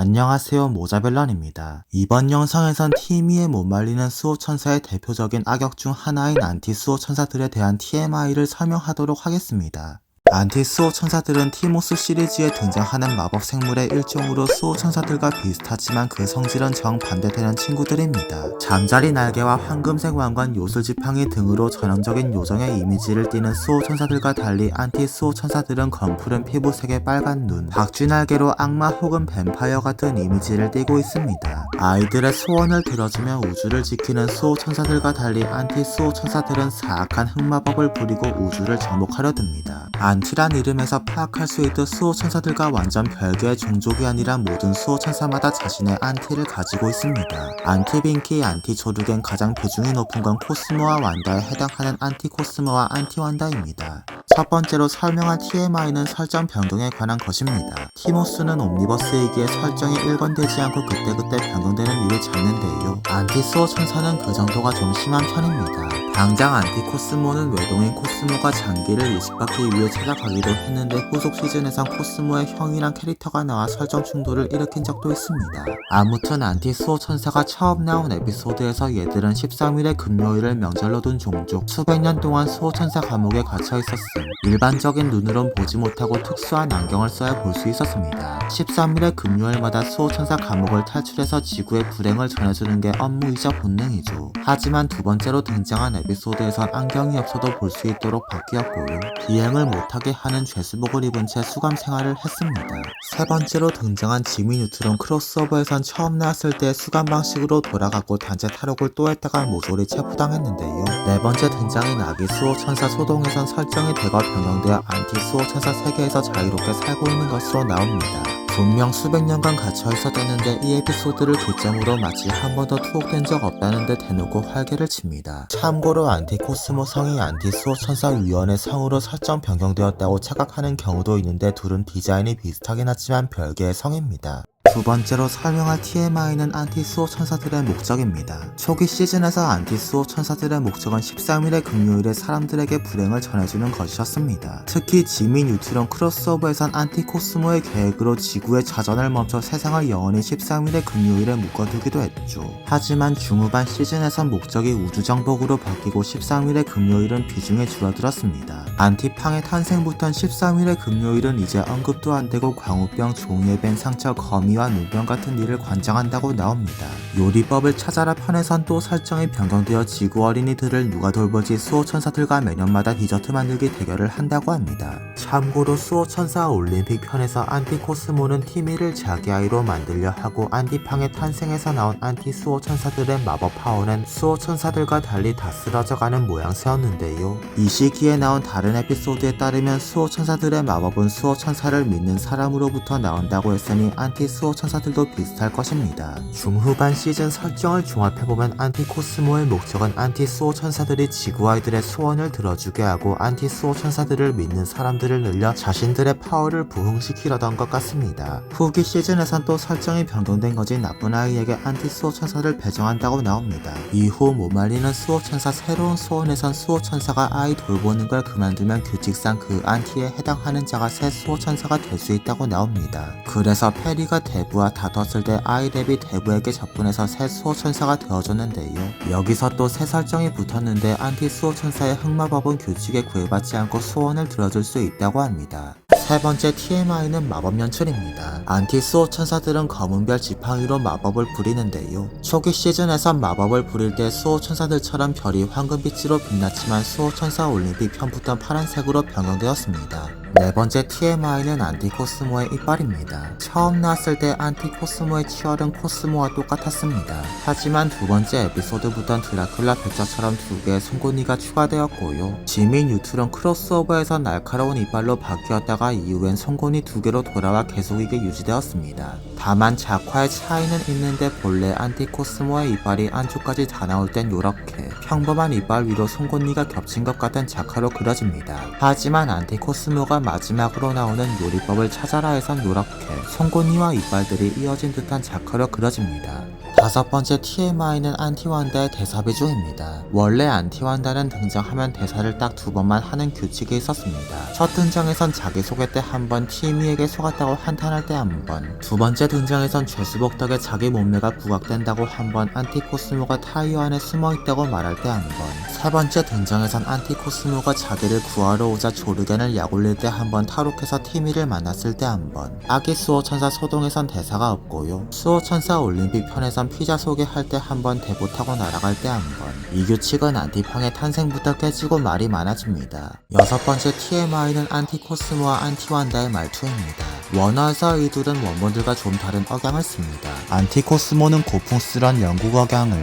안녕하세요 모자벨런입니다. 이번 영상에선 티미에 못 말리는 수호천사의 대표적인 악역 중 하나인 안티 수호천사들에 대한 TMI를 설명하도록 하겠습니다. 안티 수호 천사들은 티모스 시리즈에 등장하는 마법 생물의 일종으로 수호 천사들과 비슷하지만 그 성질은 정반대되는 친구들입니다. 잠자리 날개와 황금색 왕관 요술 지팡이 등으로 전형적인 요정의 이미지를 띠는 수호 천사들과 달리 안티 수호 천사들은 검푸른 피부색의 빨간 눈, 박쥐 날개로 악마 혹은 뱀파이어 같은 이미지를 띠고 있습니다. 아이들의 소원을 들어주며 우주를 지키는 수호 천사들과 달리 안티 수호 천사들은 사악한 흑마법을 부리고 우주를 정복하려 듭니다. 안 티란 이름에서 파악할 수 있듯 수호 천사들과 완전 별개의 종족이 아니라 모든 수호 천사마다 자신의 안티를 가지고 있습니다. 안티빈키, 안티조르겐 가장 비중이 높은 건 코스모와 완다에 해당하는 안티코스모와 안티완다입니다. 첫 번째로 설명한 TMI는 설정 변경에 관한 것입니다. 티모스는 옴니버스이기에 설정이 일관되지 않고 그때그때 변경되는 일이 잦는데요. 안티스오 천사는 그 정도가 좀 심한 편입니다. 당장 안티코스모는 외동인 코스모가 장기를 이식받기 위해 찾아가기도 했는데 후속 시즌에선 코스모의 형이란 캐릭터가 나와 설정 충돌을 일으킨 적도 있습니다. 아무튼 안티스오 천사가 처음 나온 에피소드에서 얘들은 13일의 금요일을 명절로 둔 종족 수백 년 동안 수호 천사 감옥에 갇혀 있었음 일반적인 눈으론 보지 못하고 특수한 안경을 써야 볼 수 있었습니다. 13일의 금요일마다 수호 천사 감옥을 탈출해서 지구의 불행을 전해주는 게 업무이자 본능이죠. 하지만 두 번째로 등장한 에피소드 에선 안경이 없어도 볼 수 있도록 바뀌었고요. 비행을 못하게 하는 죄수복을 입은 채 수감 생활을 했습니다. 세 번째로 등장한 지미 뉴트론 크로스오버에선 처음 나왔을 때 수감 방식으로 돌아갔고 단체 탈옥을 또 했다가 모조리 체포당했는데요. 네 번째 등장인 아기 수호천사 소동에선 설정이 대거 변경되어 안티 수호천사 세계에서 자유롭게 살고 있는 것으로 나옵니다. 분명 수백 년간 갇혀 있었다는데 이 에피소드를 기점으로 마치 한 번도 투옥된 적 없다는 듯 대놓고 활개를 칩니다. 참고로 안티코스모 성이 안티수호 천사위원회 성으로 설정 변경되었다고 착각하는 경우도 있는데 둘은 디자인이 비슷하긴 하지만 별개의 성입니다. 두 번째로 설명할 TMI는 안티수호 천사들의 목적입니다. 초기 시즌에서 안티수호 천사들의 목적은 13일의 금요일에 사람들에게 불행을 전해주는 것이었습니다. 특히 지미 뉴트론 크로스오버에선 안티코스모의 계획으로 지구의 자전을 멈춰 세상을 영원히 13일의 금요일에 묶어두기도 했죠. 하지만 중후반 시즌에선 목적이 우주 정복으로 바뀌고 13일의 금요일은 비중이 줄어들었습니다. 안티팡의 탄생부터 13일의 금요일은 이제 언급도 안 되고 광우병, 종이에 밴 상처, 거미와 눈병 같은 일을 관장한다고 나옵니다. 요리법을 찾아라 편에선 또 설정이 변경되어 지구 어린이들을 누가 돌보지 수호 천사들과 매년마다 디저트 만들기 대결을 한다고 합니다. 참고로 수호 천사 올림픽 편에서 안티코스모는 티미를 자기 아이로 만들려 하고 안티팡의 탄생에서 나온 안티 수호 천사들의 마법 파워는 수호 천사들과 달리 다 쓰러져가는 모양새였는데요. 이 시기에 나온 다른 에피소드에 따르면 수호 천사들의 마법은 수호 천사를 믿는 사람으로부터 나온다고 했으니 안티 수호 천사들도 비슷할 것입니다. 중후반 시즌 설정을 종합해보면 안티코스모의 목적은 안티 수호 천사들이 지구 아이들의 소원을 들어주게 하고 안티 수호 천사들을 믿는 사람들을 늘려 자신들의 파워를 부흥시키려던 것 같습니다. 후기 시즌에선 또 설정이 변경된 거지 나쁜 아이에게 안티 수호 천사를 배정한다고 나옵니다. 이후 못 말리는 수호 천사 새로운 소원에선 수호 천사가 아이 돌보는 걸 그만두면 규칙상 그 안티에 해당하는 자가 새 수호 천사가 될 수 있다고 나옵니다. 그래서 페리가 대 부와 다퉜을 때 아이랩이 대부에게 접근해서 새 수호천사가 되어줬는데요. 여기서 또 새 설정이 붙었는데 안티 수호천사의 흑마법은 규칙에 구애받지 않고 소원을 들어줄 수 있다고 합니다. 세 번째 TMI는 마법 연출입니다. 안티 수호 천사들은 검은별 지팡이로 마법을 부리는데요. 초기 시즌에선 마법을 부릴 때 수호 천사들처럼 별이 황금빛으로 빛났지만 수호 천사 올림픽 편부터 파란색으로 변경되었습니다. 네 번째 TMI는 안티코스모의 이빨입니다. 처음 나왔을 때 안티코스모의 치열은 코스모와 똑같았습니다. 하지만 두 번째 에피소드부턴 드라큘라 백자처럼 두 개의 송곳니가 추가되었고요. 지미 뉴트론 크로스오버에서 날카로운 이빨로 바뀌었다가 이후엔 송곳니 두 개로 돌아와 계속 이게 유지되었습니다. 다만 작화의 차이는 있는데 본래 안티코스모의 이빨이 안쪽까지 다 나올 땐 요렇게 평범한 이빨 위로 송곳니가 겹친 것 같은 작화로 그려집니다. 하지만 안티코스모가 마지막으로 나오는 요리법을 찾아라에선 요렇게 송곳니와 이빨들이 이어진 듯한 작화로 그려집니다. 다섯 번째 TMI는 안티완다의 대사 비중입니다. 원래 안티완다는 등장하면 대사를 딱 두 번만 하는 규칙이 있었습니다. 첫 등장에선 자기소개 때 한 번 티미에게 속았다고 한탄할 때 한 번, 두 번째 등장에선 죄수복 덕에 자기 몸매가 부각된다고 한 번 안티코스모가 타이어 안에 숨어있다고 말할 때 한 번, 세 번째 등장에선 안티코스모가 자기를 구하러 오자 조르겐을 약올릴 때 한 번 탈옥해서 티미를 만났을 때 한 번, 아기 수호천사 소동에선 대사가 없고요. 수호천사 올림픽 편에선 피자 소개할 때 한 번 대보 타고 날아갈 때 한 번. 이 규칙은 안티팡의 탄생부터 깨지고 말이 많아집니다. 여섯 번째 TMI는 안티코스모와 안티완다의 말투입니다. 원어에서 이 둘은 원본들과 좀 다른 억양을 씁니다. 안티코스모는 고풍스런 영국 억양을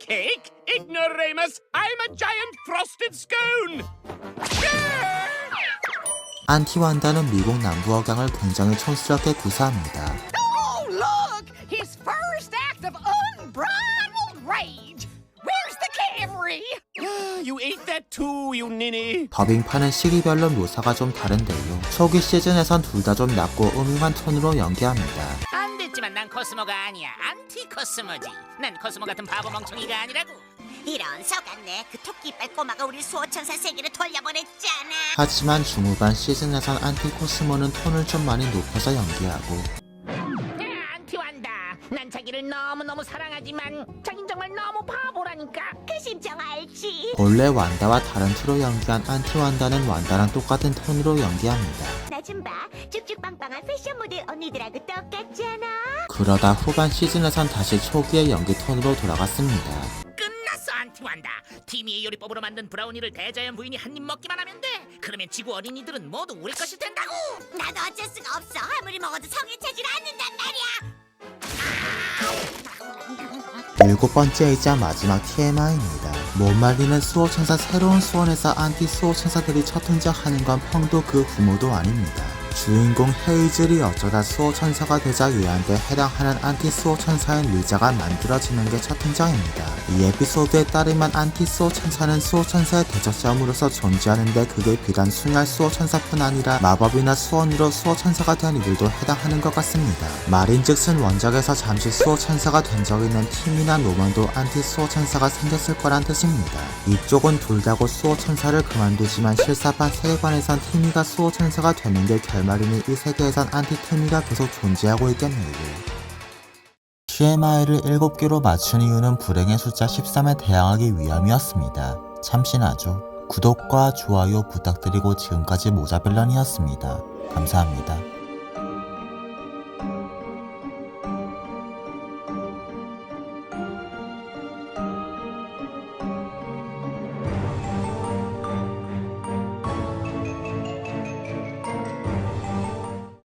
Cake? Ignoramus! I'm a giant frosted scone! 안티완다는 미국 남부 억양을 굉장히 촌스럽게 구사합니다. Ninny! 더빙판은 시기별로 묘사가 좀 다른데요. 초기 시즌에선 둘 다 좀 낮고 음흉한 톤으로 연기합니다. 안 됐지만 난 코스모가 아니야 안티 코스모지 난 코스모 같은 바보 멍청이가 아니라고 이런 속았네. 그 토끼 이빨 꼬마가 우리 수호천사 세계를 돌려보냈잖아. 하지만 중후반 시즌에선 안티코스모는 톤을 좀 많이 높여서 연기하고 난 자기를 너무너무 사랑하지만 자긴 정말 너무 바보라니까 그 심정 알지? 본래 완다와 다른 투로 연기한 안티 완다는 완다랑 똑같은 톤으로 연기합니다. 나 좀 봐. 쭉쭉 빵빵한 패션 모델 언니들하고 똑같잖아. 그러다 후반 시즌에선 다시 초기의 연기 톤으로 돌아갔습니다. 끝났어 안티완다 티미의 요리법으로 만든 브라우니를 대자연 부인이 한 입 먹기만 하면 돼 그러면 지구 어린이들은 모두 우리 것이 된다고 나도 어쩔 수가 없어. 아무리 먹어도 성에 차질 않는단 일곱 번째이자 마지막 TMI입니다. 못 말리는 수호천사 새로운 수원에서 안티 수호천사들이 첫 등장하는 건 평도 그 규모도 아닙니다. 주인공 헤이즐이 어쩌다 수호천사가 되자 얘한테 해당하는 안티 수호천사인 리자가 만들어지는 게 첫 등장입니다. 이 에피소드에 따르면 안티 수호천사는 수호천사의 대적자음으로서 존재하는데 그게 비단 순혈 수호천사뿐 아니라 마법이나 수원으로 수호천사가 된 이들도 해당하는 것 같습니다. 말인즉슨 원작에서 잠시 수호천사가 된 적 있는 팀이나 노먼도 안티 수호천사가 생겼을 거란 뜻입니다. 이쪽은 둘 다고 수호천사를 그만두지만 실사판 세계관에선 티미가 수호천사가 되는 게 결 말이니 이 세계에선 안티 티미가 계속 존재하고 있겠네요. TMI를 7개로 맞춘 이유는 불행의 숫자 13에 대항하기 위함이었습니다. 참신하죠? 구독과 좋아요 부탁드리고 지금까지 모자벨런이었습니다. 감사합니다.